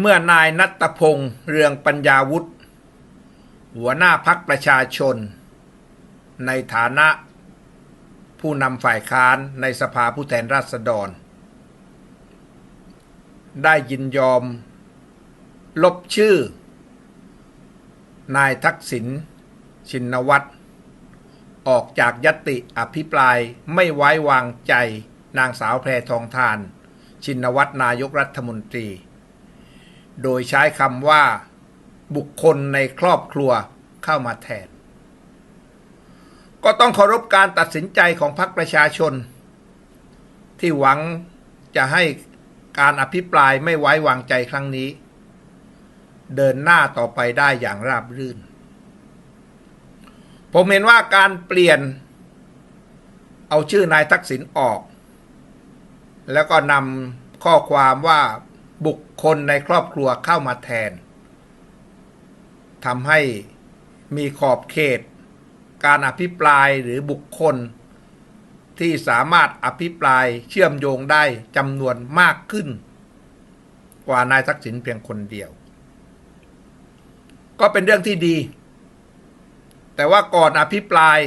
เมื่อนายนัตพงษ์เรืองปัญญาวุฒิหัวหน้าพักประชาชน ในฐานะ ผู้นำฝ่ายค้านในสภาผู้แทนราษฎร ได้ยินยอม ลบชื่อ นายทักษิณชินวัตรออกจากยติอภิปรายไม่ไว้วางใจนางสาวแพรทองทาน ชินวัตรนายกรัฐมนตรี โดยใช้คำว่า บุคคลในครอบครัวเข้ามาแทน ก็ต้องเคารพการตัดสินใจของพรรคประชาชน ที่หวังจะให้การอภิปรายไม่ไว้วางใจครั้งนี้ เดินหน้าต่อไปได้อย่างราบรื่น ผมเห็นว่าการเปลี่ยน เอาชื่อนายทักษิณออก แล้วก็นำข้อความว่า บุคคลในครอบครัวเข้ามาแทนทำให้มีขอบเขต การอภิปรายหรือบุคคล ที่สามารถอภิปรายเชื่อมโยงได้จำนวนมากขึ้น กว่านายทักษิณเพียงคนเดียว ก็เป็นเรื่องที่ดี แต่ว่าก่อนอภิปราย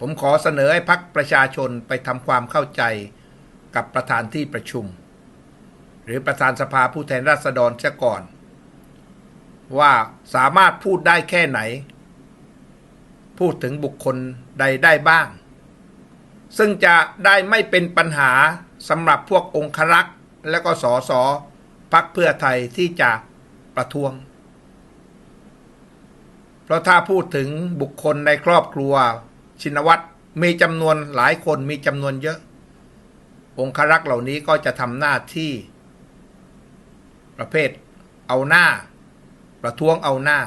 ผมขอเสนอให้พักประชาชนไปทำความเข้าใจกับประธานที่ประชุม หรือประธานสภาผู้แทนราษฎรเสียก่อน ว่าสามารถพูดได้แค่ไหน พูดถึงบุคคลใดได้บ้าง ซึ่งจะได้ไม่เป็นปัญหาสำหรับพวกองครักษ์และก็สอสอพักเพื่อไทยที่จะประท้วง เพราะถ้าพูดถึงบุคคลในครอบครัวชินวัตรมีจำนวนหลายคนมีจำนวนเยอะ องครักษ์เหล่านี้ก็จะทำหน้าที่ ประเภท เอาหน้า ประท้วงเอาหน้า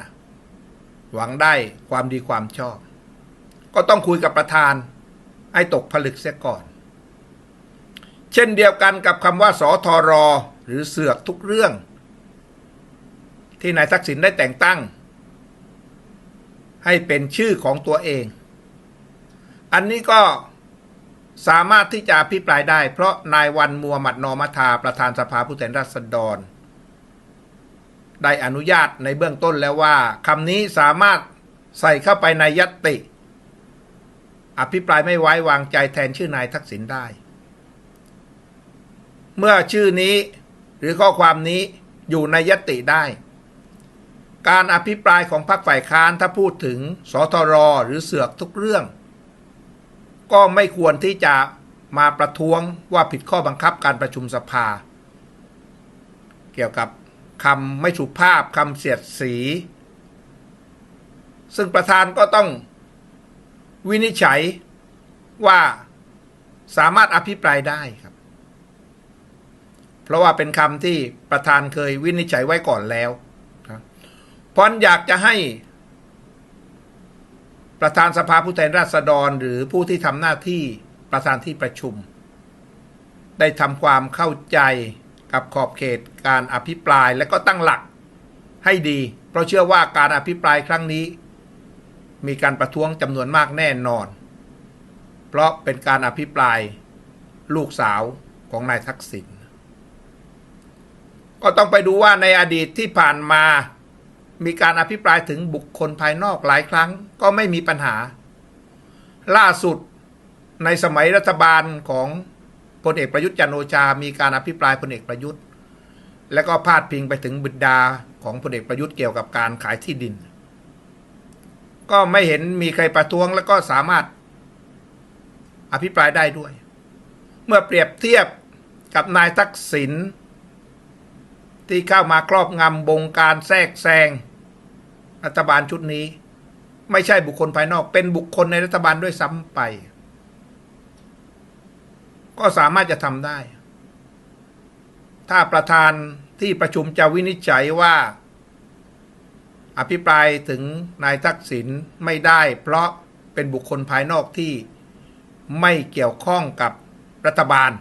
หวังได้ความดีความชอบ ก็ต้องคุยกับประธานให้ตกผลึกเสียก่อน เช่นเดียวกันกับคำว่าสอทอรอหรือเสือกทุกเรื่อง ที่นายทักษิณได้แต่งตั้ง ให้เป็นชื่อของตัวเอง อันนี้ก็สามารถที่จะอภิปรายได้ เพราะนายวันมัวหมัดนอมัทาประธานสภาผู้แทนราษฎร ได้อนุญาตในเบื้องต้นแล้วว่าคำนี้สามารถใส่เข้าไปในยติ อภิปรายไม่ไว้วางใจแทนชื่อนายทักษิณได้ เมื่อชื่อนี้หรือข้อความนี้อยู่ในยตติได้ การอภิปรายของพรรคฝ่ายค้านถ้าพูดถึงสทรหรือเสือกทุกเรื่อง ก็ไม่ควรที่จะมาประท้วงว่าผิดข้อบังคับการประชุมสภา เกี่ยวกับ คำไม่สุภาพคำเสียดสี ซึ่งประธานก็ต้องวินิจฉัยว่าสามารถอภิปรายได้ครับ เพราะว่าเป็นคำที่ประธานเคยวินิจฉัยไว้ก่อนแล้วเพราะอยากจะให้ ประธานสภาผู้แทนราษฎรหรือผู้ที่ทำหน้าที่ประธานที่ประชุม ได้ทำความเข้าใจ กับขอบเขตการอภิปรายและก็ตั้งหลักให้ดี เพราะเชื่อว่าการอภิปรายครั้งนี้ มีการประท้วงจำนวนมากแน่นอน เพราะเป็นการอภิปรายลูกสาวของนายทักษิณก็ต้องไปดูว่าในอดีตที่ผ่านมา มีการอภิปรายถึงบุคคลภายนอกหลายครั้งก็ไม่มีปัญหา ล่าสุดในสมัยรัฐบาลของ พลเอกประยุทธ์จันโอชา มีการอภิปรายพลเอกประยุทธ์ และก็พาดพิงไปถึงบิดาของพลเอกประยุทธ์เกี่ยวกับการขายที่ดิน ก็ไม่เห็นมีใครประท้วงแล้วก็สามารถอภิปรายได้ด้วย เมื่อเปรียบเทียบกับนายทักษิณที่เข้ามาครอบงำบงการแทรกแซงรัฐบาลชุดนี้ ไม่ใช่บุคคลภายนอกเป็นบุคคลในรัฐบาลด้วยซ้ำไป ก็สามารถจะทำได้ ถ้าประธานที่ประชุมจะวินิจฉัยว่า อภิปรายถึงนายทักษิณไม่ได้ เพราะเป็นบุคคลภายนอกที่ไม่เกี่ยวข้องกับรัฐบาล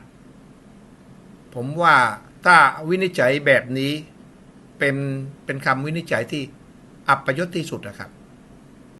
ผมว่าถ้าวินิจฉัยแบบนี้เป็นเป็นคำวินิจฉัยที่อับประยศที่สุดนะครับ